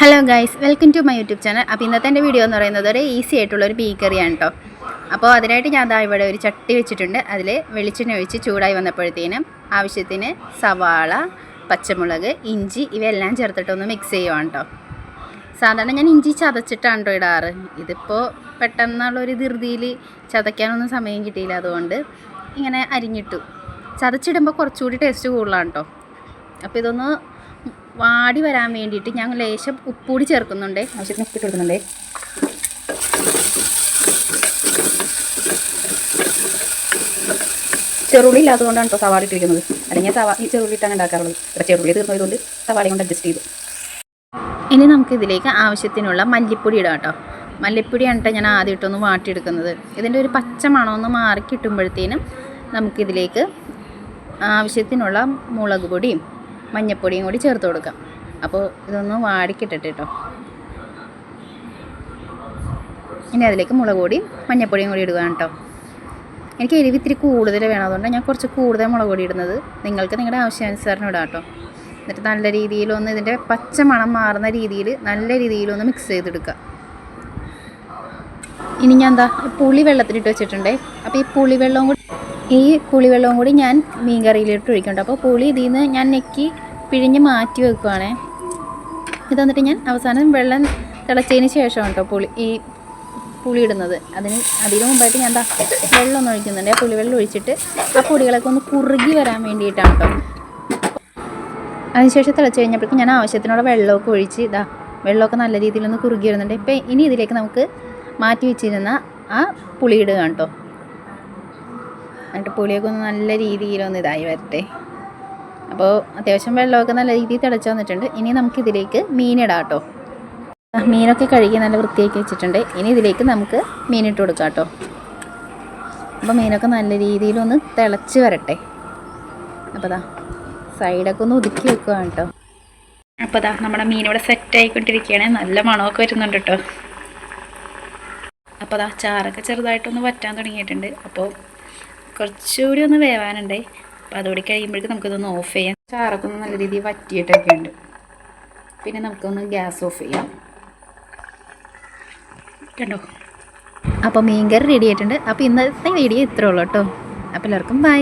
Hello guys welcome to my YouTube channel അപ്പോൾ ഇന്നത്തെ എന്റെ വീഡിയോ എന്ന് പറയുന്നത് ഒരു ഈസി ആയിട്ടുള്ള ഒരു ബീക്കറിയാണ് കറിയാണ് കേട്ടോ അപ്പോൾ അതിനായിട്ട് ഞാൻ ദാ ഇവിടെ ഒരു ചട്ടി വെച്ചിട്ടുണ്ട്. അതിൽ വെളിച്ചെണ്ണ ഒഴിച്ച് ചൂടായി വന്നപ്പോഴത്തേനും ആവശ്യത്തിന് സവാള പച്ചമുളക് ഇഞ്ചി ഇവയെല്ലാം ചേർത്തിട്ടൊന്ന് മിക്സ് ചെയ്യുവാണ് കേട്ടോ സാധാരണ ഞാൻ ഇഞ്ചി ചതച്ചിട്ടാണ് കേട്ടോ ഇടാറ്. ഇതിപ്പോൾ പെട്ടെന്നുള്ളൊരു ധൃതിയിൽ ചതയ്ക്കാനൊന്നും സമയം കിട്ടിയില്ല അതുകൊണ്ട് ഇങ്ങനെ അരിഞ്ഞിട്ടു. ചതച്ചിടുമ്പോൾ കുറച്ചുകൂടി ടേസ്റ്റ് കൂടുതലാണ് കേട്ടോ അപ്പോൾ ഇതൊന്ന് വാടി വരാൻ വേണ്ടിയിട്ട് ഞാൻ ലേശം ഉപ്പൂടി ചേർക്കുന്നുണ്ട്. ആവശ്യത്തിന് ഉപ്പിട്ട് കൊടുക്കുന്നുണ്ട്. ചെറുള്ളി ഇല്ലാത്തതുകൊണ്ടാണ് കേട്ടോ സവാള ഇട്ടിരിക്കുന്നത്. അല്ലെങ്കിൽ സവാ ഈ ചെറുള്ളി ഇട്ടാണ് ഉണ്ടാക്കാറുള്ളത്. ഇവിടെ ചെറുള്ളി തീർന്നതുകൊണ്ട് സവാള കൊണ്ട് അഡ്ജസ്റ്റ് ചെയ്തു. ഇനി നമുക്ക് ഇതിലേക്ക് ആവശ്യത്തിനുള്ള മല്ലിപ്പൊടി ഇടാം കേട്ടോ മല്ലിപ്പൊടിയാണ് കേട്ടോ ഞാൻ ആദ്യം ഇട്ടൊന്ന് വാട്ടിയെടുക്കുന്നത്. ഇതിന്റെ ഒരു പച്ച മണമൊന്ന് മാറി കിട്ടുമ്പോഴത്തേനും നമുക്കിതിലേക്ക് ആവശ്യത്തിനുള്ള മുളക് പൊടിയും മഞ്ഞൾപ്പൊടിയും കൂടി ചേർത്ത് കൊടുക്കാം. അപ്പോൾ ഇതൊന്ന് വാടിക്കിട്ടിട്ട് കേട്ടോ. ഇനി അതിലേക്ക് മുളക് പൊടിയും മഞ്ഞൾപ്പൊടിയും കൂടി ഇടുക കേട്ടോ. എനിക്ക് എരിവ് ഇത്തിരി കൂടുതൽ വേണം. അതുകൊണ്ട് ഞാൻ കുറച്ച് കൂടുതൽ മുളക് പൊടി ഇടുന്നത് നിങ്ങൾക്ക് നിങ്ങളുടെ ആവശ്യാനുസരണം ഇടാം കേട്ടോ. എന്നിട്ട് നല്ല രീതിയിലൊന്ന് ഇതിന്റെ പച്ച മണം മാറുന്ന രീതിയിൽ നല്ല രീതിയിലൊന്ന് മിക്സ് ചെയ്തെടുക്കുക. ഇനി ഞാൻ എന്താ പുളി വെള്ളത്തിലിട്ട് വെച്ചിട്ടുണ്ടേ. അപ്പോൾ ഈ പുളിവെള്ളവും കൂടി ഈ പുളിവെള്ളവും കൂടി ഞാൻ മീൻ കറിയിലിട്ട് ഒഴിക്കുന്നുണ്ട്. അപ്പോൾ പുളി ഇതിൽ നിന്ന് ഞാൻ നെക്കി പിഴിഞ്ഞ് മാറ്റി വെക്കുവാണേ. ഇത് എന്നിട്ട് ഞാൻ അവസാനം വെള്ളം തിളച്ചതിന് ശേഷം കേട്ടോ പുളി ഈ പുളി ഇടുന്നത്. അതിന് അതിന് മുമ്പായിട്ട് ഞാൻ എന്താ വെള്ളം ഒന്ന് ഒഴിക്കുന്നുണ്ട്. ആ പുളിവെള്ളം ഒഴിച്ചിട്ട് ആ പൊടികളൊക്കെ ഒന്ന് കുറുകി വരാൻ വേണ്ടിയിട്ടാണ് കേട്ടോ. അതിനുശേഷം തിളച്ച് കഴിഞ്ഞപ്പോഴേക്കും ഞാൻ ആവശ്യത്തിനുള്ള വെള്ളമൊക്കെ ഒഴിച്ച് ഇതാ വെള്ളമൊക്കെ നല്ല രീതിയിലൊന്ന് കുറുകി വരുന്നുണ്ട്. ഇപ്പം ഇനി ഇതിലേക്ക് നമുക്ക് മാറ്റി വെച്ചിരുന്ന ആ പുളി ഇടുക കേട്ടോ. എന്നിട്ട് പുളിയൊക്കെ ഒന്ന് നല്ല രീതിയിലൊന്ന് ഇതായി വരട്ടെ. അപ്പോൾ അത്യാവശ്യം വെള്ളമൊക്കെ നല്ല രീതിയിൽ തിളച്ച് വന്നിട്ടുണ്ട്. ഇനി നമുക്കിതിലേക്ക് മീനിടാം കേട്ടോ. മീനൊക്കെ കഴുകി നല്ല വൃത്തിയാക്കി വെച്ചിട്ടുണ്ട്. ഇനി ഇതിലേക്ക് നമുക്ക് മീനിട്ട് കൊടുക്കാം കേട്ടോ. അപ്പോൾ മീനൊക്കെ നല്ല രീതിയിലൊന്ന് തിളച്ച് വരട്ടെ. അപ്പോൾ ദാ സൈഡൊക്കെ ഒന്ന് ഒതുക്കി വെക്കുകയാണ് കേട്ടോ. അപ്പോൾ ദാ നമ്മുടെ മീൻ ഇവിടെ സെറ്റ് ആയിക്കൊണ്ടിരിക്കുകയാണ്. നല്ല മണമൊക്കെ വരുന്നുണ്ട് കേട്ടോ. അപ്പോൾ ദാ ചാറൊക്കെ ചെറുതായിട്ടൊന്ന് വറ്റാൻ തുടങ്ങിയിട്ടുണ്ട്. അപ്പോൾ കുറച്ചുകൂടി ഒന്ന് വേവാനുണ്ട്. അപ്പോൾ അതുകൂടി കഴിയുമ്പോഴേക്കും നമുക്കിതൊന്ന് ഓഫ് ചെയ്യാം. ചാറൊക്കെ നല്ല രീതിയിൽ വറ്റിയിട്ടൊക്കെ ഉണ്ട്. പിന്നെ നമുക്കൊന്ന് ഗ്യാസ് ഓഫ് ചെയ്യാം. കണ്ടോ? അപ്പോൾ മീൻകറി റെഡി ആയിട്ടുണ്ട്. അപ്പോൾ ഇന്നത്തെ വീഡിയോ ഇത്രേ ഉള്ളൂ കേട്ടോ. അപ്പോൾ എല്ലാവർക്കും ബൈ